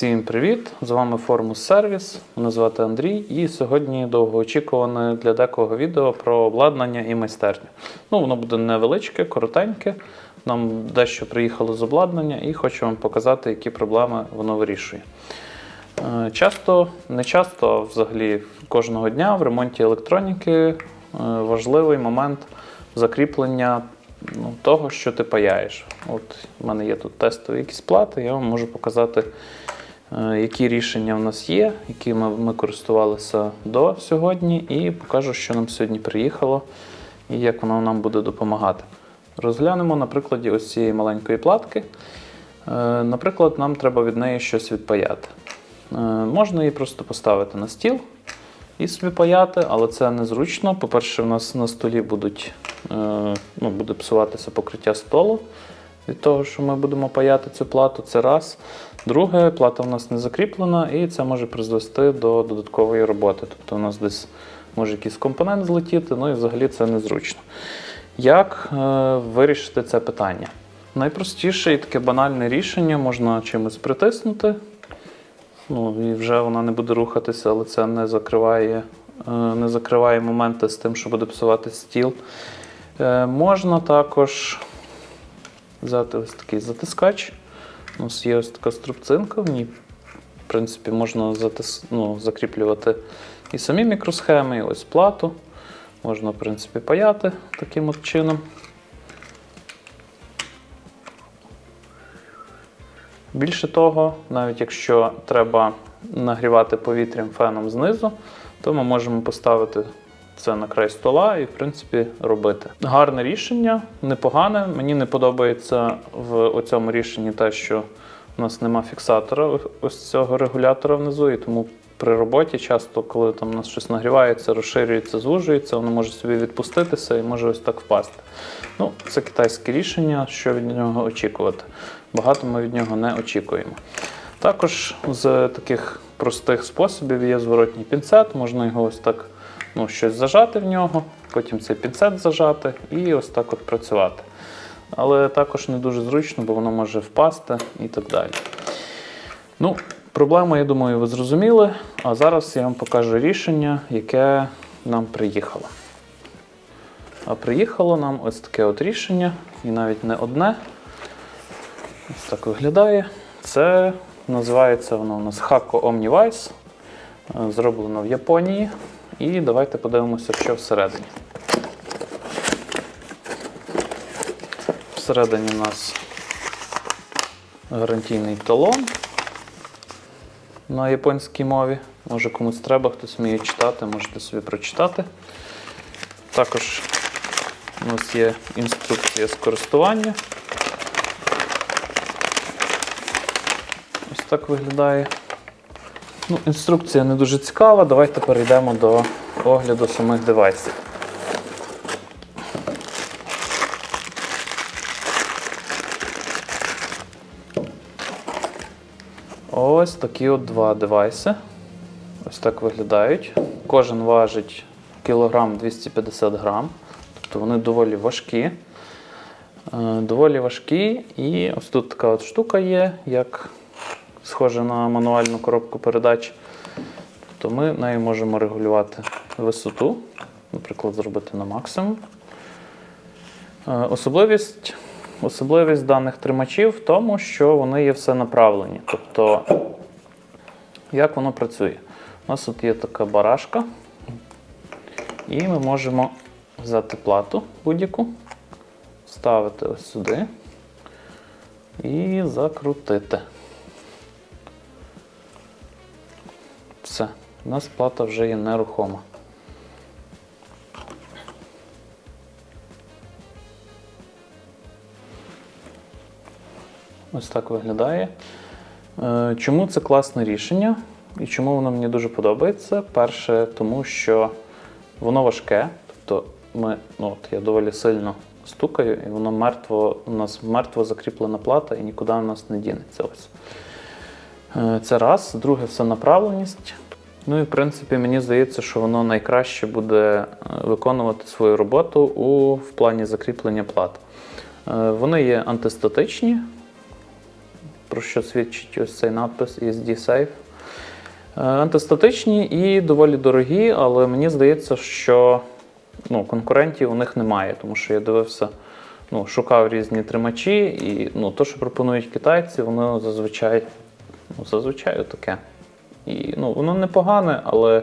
Всім привіт! З вами Формус Сервіс. Мене звати Андрій, і сьогодні довгоочікуване для декого відео про обладнання і майстерню. Ну, воно буде невеличке, коротеньке. Нам дещо приїхало з обладнання і хочу вам показати, які проблеми воно вирішує. Е, Часто, не часто, а взагалі кожного дня в ремонті електроніки е, важливий момент закріплення ну, того, що ти паяєш. От у мене є тут тестові якісь плати, я вам можу показати, які рішення в нас є, якими ми користувалися до сьогодні, і покажу, що нам сьогодні приїхало і як воно нам буде допомагати. Розглянемо на прикладі ось цієї маленької платки. Е, Наприклад, нам треба від неї щось відпаяти. Е, Можна її просто поставити на стіл і собі паяти, але це незручно. По-перше, в нас на столі будуть, е, ну, буде псуватися покриття столу від того, що ми будемо паяти цю плату. Це раз. Друге, плата в нас не закріплена, і це може призвести до додаткової роботи. Тобто у нас десь може якийсь компонент злетіти, ну і взагалі це незручно. Як е, вирішити це питання? Найпростіше і таке банальне рішення можна чимось притиснути. Ну, і вже вона не буде рухатися, але це не закриває, е, не закриває моменти з тим, що буде псувати стіл. Е, Можна також взяти ось такий затискач. У нас є ось така струбцинка, в ній, в принципі, можна затис... ну, закріплювати і самі мікросхеми, і ось плату. Можна, в принципі, паяти таким от чином. Більше того, навіть якщо треба нагрівати повітрям феном знизу, то ми можемо поставити це на край стола і, в принципі, робити. Гарне рішення, непогане. Мені не подобається в цьому рішенні те, що у нас нема фіксатора ось цього регулятора внизу, і тому при роботі часто, коли там у нас щось нагрівається, розширюється, звужується, воно може собі відпуститися і може ось так впасти. Ну, це китайське рішення, що від нього очікувати. Багато ми від нього не очікуємо. Також з таких простих способів є зворотній пінцет, можна його ось так ну, щось зажати в нього, потім цей пінцет зажати і ось так от працювати. Але також не дуже зручно, бо воно може впасти і так далі. Ну, проблему, я думаю, ви зрозуміли. А зараз я вам покажу рішення, яке нам приїхало. А приїхало нам ось таке от рішення, і навіть не одне. Ось так виглядає. Це називається воно у нас Hakko OmniVice. Е, Зроблено в Японії. І давайте подивимося, що всередині. Всередині у нас гарантійний талон на японській мові. Може комусь треба, хтось вміє читати, можете собі прочитати. Також у нас є інструкція з користування. Ось так виглядає. Ну, інструкція не дуже цікава. Давайте перейдемо до огляду самих девайсів. Ось такі от два девайси. Ось так виглядають. Кожен важить кілограм 250 грам. Тобто вони доволі важкі. Е, Доволі важкі. І ось тут така от штука є, як схоже на мануальну коробку передач. Тобто ми нею можемо регулювати висоту, наприклад, зробити на максимум. Е, Особливість, особливість даних тримачів в тому, що вони є все направлені. Тобто, як воно працює? У нас тут є така барашка, і ми можемо взяти плату будь-яку, ставити ось сюди і закрутити. Все, у нас плата вже є нерухома. Ось так виглядає. Е, Чому це класне рішення і чому воно мені дуже подобається? Перше, тому що воно важке, тобто ми, ну, от я доволі сильно стукаю, і воно мертво, у нас мертво закріплена плата і нікуди у нас не дінеться. Ось. Е, Це раз. Друге, це направленість. Ну і в принципі, мені здається, що воно найкраще буде е, виконувати свою роботу у, в плані закріплення плат. Е, Вони є антистатичні, про що свідчить ось цей надпис ESD Safe. Е, Антистатичні і доволі дорогі, але мені здається, що ну, конкурентів у них немає, тому що я дивився, ну, шукав різні тримачі, і ну, то, що пропонують китайці, воно зазвичай, зазвичай таке. І ну, воно непогане, але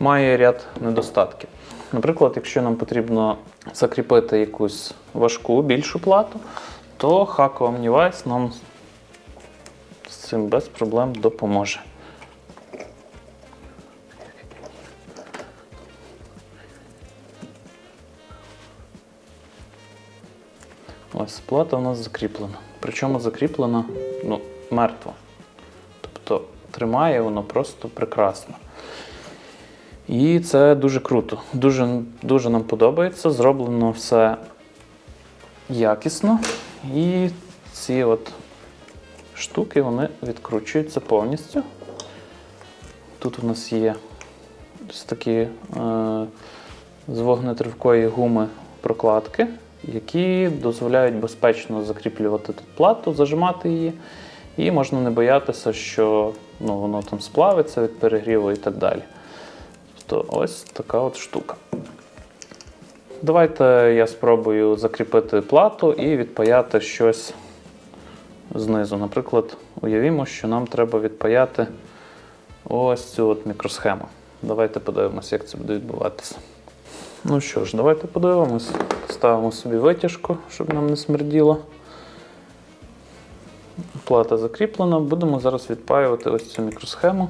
має ряд недостатків. Наприклад, якщо нам потрібно закріпити якусь важку, більшу плату, то Hack Omnivice нам з цим без проблем допоможе. Ось плата у нас закріплена. Причому закріплена ну, мертво. Тримає воно просто прекрасно. І це дуже круто. Дуже, дуже нам подобається. Зроблено все якісно. І ці от штуки вони відкручуються повністю. Тут у нас є ось такі е, з вогнетривкої гуми прокладки, які дозволяють безпечно закріплювати тут плату, зажимати її. І можна не боятися, що ну, воно там сплавиться від перегріву і так далі. Тобто ось така от штука. Давайте я спробую закріпити плату і відпаяти щось знизу. Наприклад, уявімо, що нам треба відпаяти ось цю от мікросхему. Давайте подивимося, як це буде відбуватися. Ну що ж, давайте подивимось. Ставимо собі витяжку, щоб нам не смерділо. Плата закріплена. Будемо зараз відпаювати ось цю мікросхему.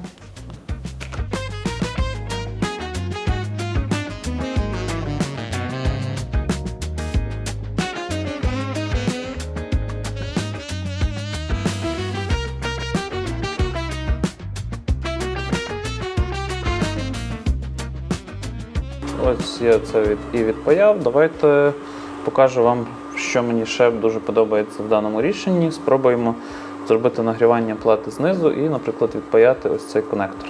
Ось я це від, і відпаяв. Давайте покажу вам, що мені ще дуже подобається в даному рішенні. Спробуємо зробити нагрівання плати знизу і, наприклад, відпаяти ось цей конектор.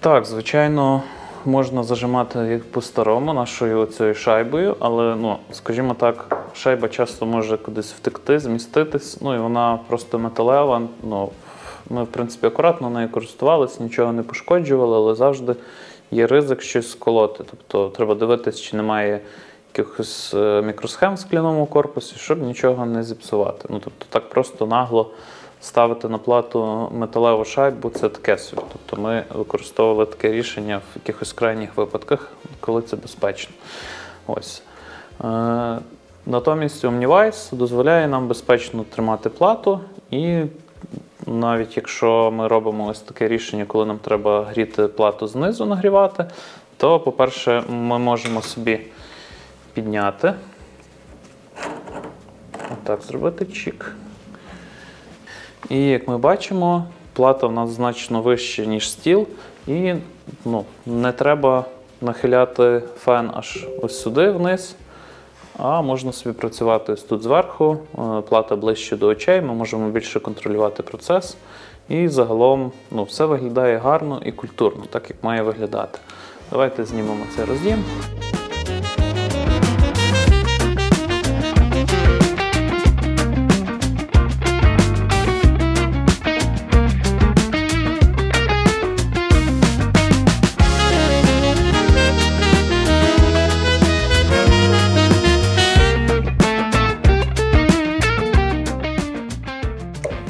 Так, звичайно, можна зажимати як по-старому нашою цією шайбою, але, ну, скажімо так, шайба часто може кудись втекти, зміститись. Ну і вона просто металева. Ну, ми, в принципі, акуратно нею користувалися, нічого не пошкоджували, але завжди є ризик щось сколоти. Тобто треба дивитись, чи немає якихось е, мікросхем в скляному корпусі, щоб нічого не зіпсувати. Ну, тобто так просто нагло ставити на плату металеву шайбу це таке собі. Тобто ми використовували таке рішення в якихось крайніх випадках, коли це безпечно. Ось. Е, Натомість Omnivice дозволяє нам безпечно тримати плату, і навіть якщо ми робимо ось таке рішення, коли нам треба гріти плату знизу нагрівати, то, по-перше, ми можемо собі підняти. Отак зробити чік. І як ми бачимо, плата в нас значно вища, ніж стіл, і ну, не треба нахиляти фен аж ось сюди вниз. А можна собі працювати ось тут зверху, е, плата ближче до очей, ми можемо більше контролювати процес. І загалом ну, все виглядає гарно і культурно, так як має виглядати. Давайте знімемо цей роз'єм.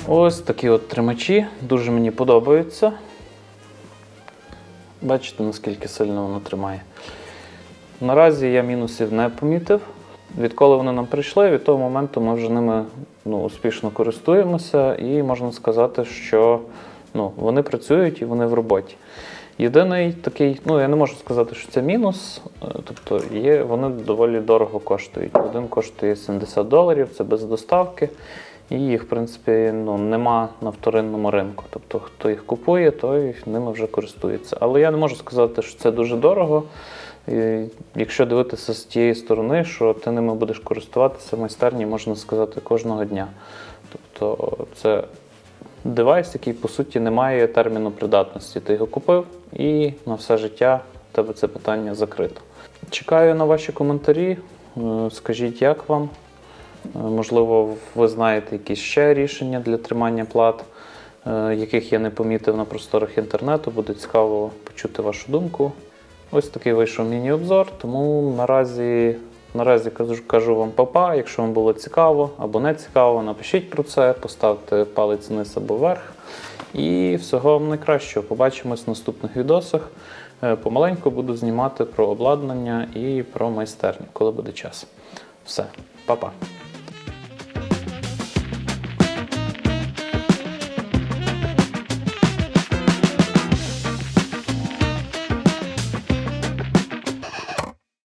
Ось такі от тримачі, дуже мені подобаються. Бачите, наскільки сильно воно тримає. Наразі я мінусів не помітив. Відколи вони нам прийшли, від того моменту ми вже ними ну, успішно користуємося, і можна сказати, що ну, вони працюють і вони в роботі. Єдиний такий, ну я не можу сказати, що це мінус, е, тобто є, вони доволі дорого коштують. Один коштує 70 доларів, це без доставки. І їх, в принципі, ну, нема на вторинному ринку. Тобто, хто їх купує, той ними вже користується. Але я не можу сказати, що це дуже дорого. І якщо дивитися з тієї сторони, що ти ними будеш користуватися в майстерні, можна сказати, кожного дня. Тобто це девайс, який по суті не має терміну придатності. Ти його купив і на все життя в тебе це питання закрито. Чекаю на ваші коментарі. Е, Скажіть, як вам? Е, Можливо, ви знаєте якісь ще рішення для тримання плат, е, яких я не помітив на просторах інтернету. Буде цікаво почути вашу думку. Ось такий вийшов міні-обзор, тому наразі, наразі кажу, кажу вам папа. Якщо вам було цікаво або не цікаво, напишіть про це, поставте палець вниз або вверх. І всього вам найкращого. Побачимось в наступних відосах. Е, Помаленьку буду знімати про обладнання і про майстерню, коли буде час. Все, па-па.